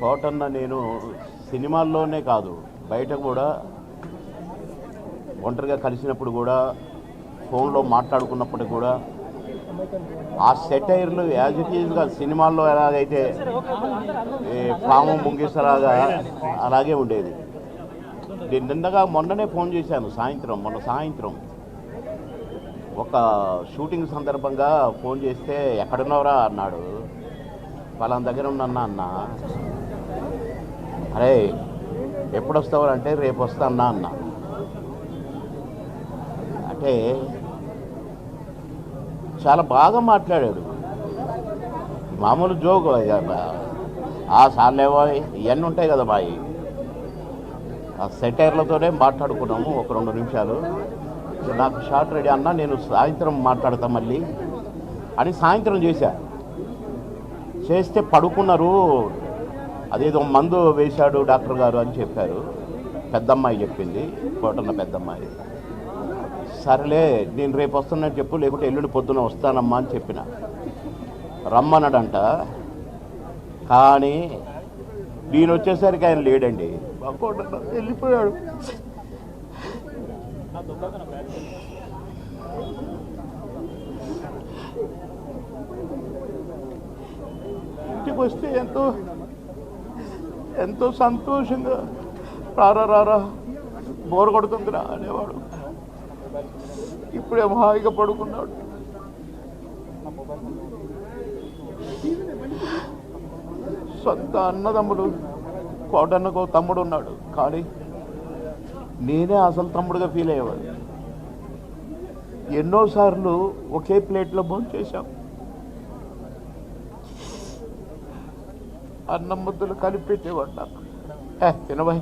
కోటన్న నేను సినిమాల్లోనే కాదు బయట కూడా ఒంటరిగా కలిసినప్పుడు కూడా ఫోన్లో మాట్లాడుకున్నప్పుడు కూడా ఆ సెటైర్లు యాజ్ ఇట్ ఈజ్గా సినిమాల్లో ఎలాగైతే ఈ పాము ముంగిసలాగా అలాగే ఉండేది. నేను నిన్నగా మొన్ననే ఫోన్ చేశాను సాయంత్రం మొన్న సాయంత్రం. ఒక షూటింగ్ సందర్భంగా ఫోన్ చేస్తే ఎక్కడున్నావురా? అన్నాడు. వాళ్ళ దగ్గర ఉన్నా అన్న అరే ఎప్పుడు వస్తావు అంటే రేపు వస్తానా అన్న. అంటే చాలా బాగా మాట్లాడాడు. మామూలు జోగు ఆ సార్లేవో ఇవన్నీ ఉంటాయి కదా బాయి. ఆ సెటైర్లతోనే మాట్లాడుకున్నాము ఒక రెండు నిమిషాలు. నాకు షార్ట్ రెడీ అన్న నేను సాయంత్రం మాట్లాడతా మళ్ళీ అని సాయంత్రం చేశా. చేస్తే పడుకున్నారు. అదేదో మందు వేశాడు డాక్టర్ గారు అని చెప్పారు. పెద్దమ్మాయి చెప్పింది. కోటన్న పెద్దమ్మాయి. సరేలే నేను రేపు వస్తున్నట్టు చెప్పు లేకుంటే ఎల్లుండి పొద్దున వస్తానమ్మా అని చెప్పిన. రమ్మన్నాడంట. కానీ నేను వచ్చేసరికి ఆయన లేడండి. వెళ్ళిపోయాడు. ఇంటికి వస్తే ఎంతో ఎంతో సంతోషంగా రారా రారా బోర్ కొడుతుందిరా అనేవాడు. ఇప్పుడేమో హాయిగా పడుకున్నాడు. సొంత అన్నదమ్ముడు కోటన్నకు తమ్ముడు ఉన్నాడు. కానీ నేనే అసలు తమ్ముడుగా ఫీల్ అయ్యేవాడు ఎన్నోసార్లు ఒకే ప్లేట్లో భోజనం చేశాం అన్నం ముద్దలు కలిపి నాకు. ఏ తినబాయ్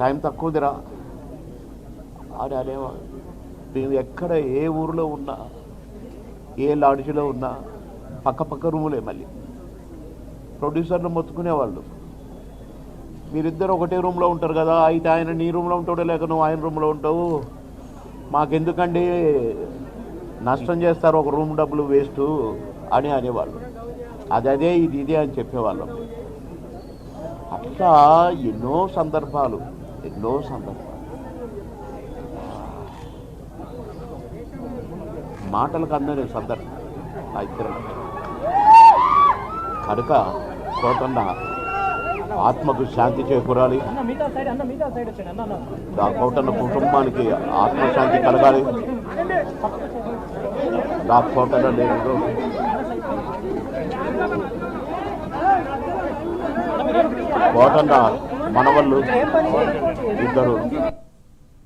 టైం తక్కువదిరా. అని అనేవాడు మేము ఎక్కడ ఏ ఊరిలో ఉన్నా ఏ లాడ్జ్లో ఉన్నా పక్క పక్క రూములే మళ్ళీ. ప్రొడ్యూసర్లు మొత్తుకునేవాళ్ళు. మీరిద్దరు ఒకటే రూమ్లో ఉంటారు కదా అయితే ఆయన నీ రూమ్లో ఉంటాడో లేక నువ్వు ఆయన రూమ్లో ఉంటావు? మాకెందుకండి? నష్టం చేస్తారు ఒక రూమ్ డబ్బులు వేస్ట్ అని అనేవాళ్ళు. అది అదే ఇది ఇదే అని చెప్పేవాళ్ళం. అట్లా ఎన్నో సందర్భాలు ఎన్నో సందర్భాలు. మాటలకు అందని సందర్భం ఇద్దరం కనుక కోటన్న ఆత్మకు శాంతి చేకూరాలి. కోటన్న కుటుంబానికి ఆత్మశాంతి కలగాలి. నా కోటన్న నేను కోటన్న మనవళ్ళు ఇద్దరు.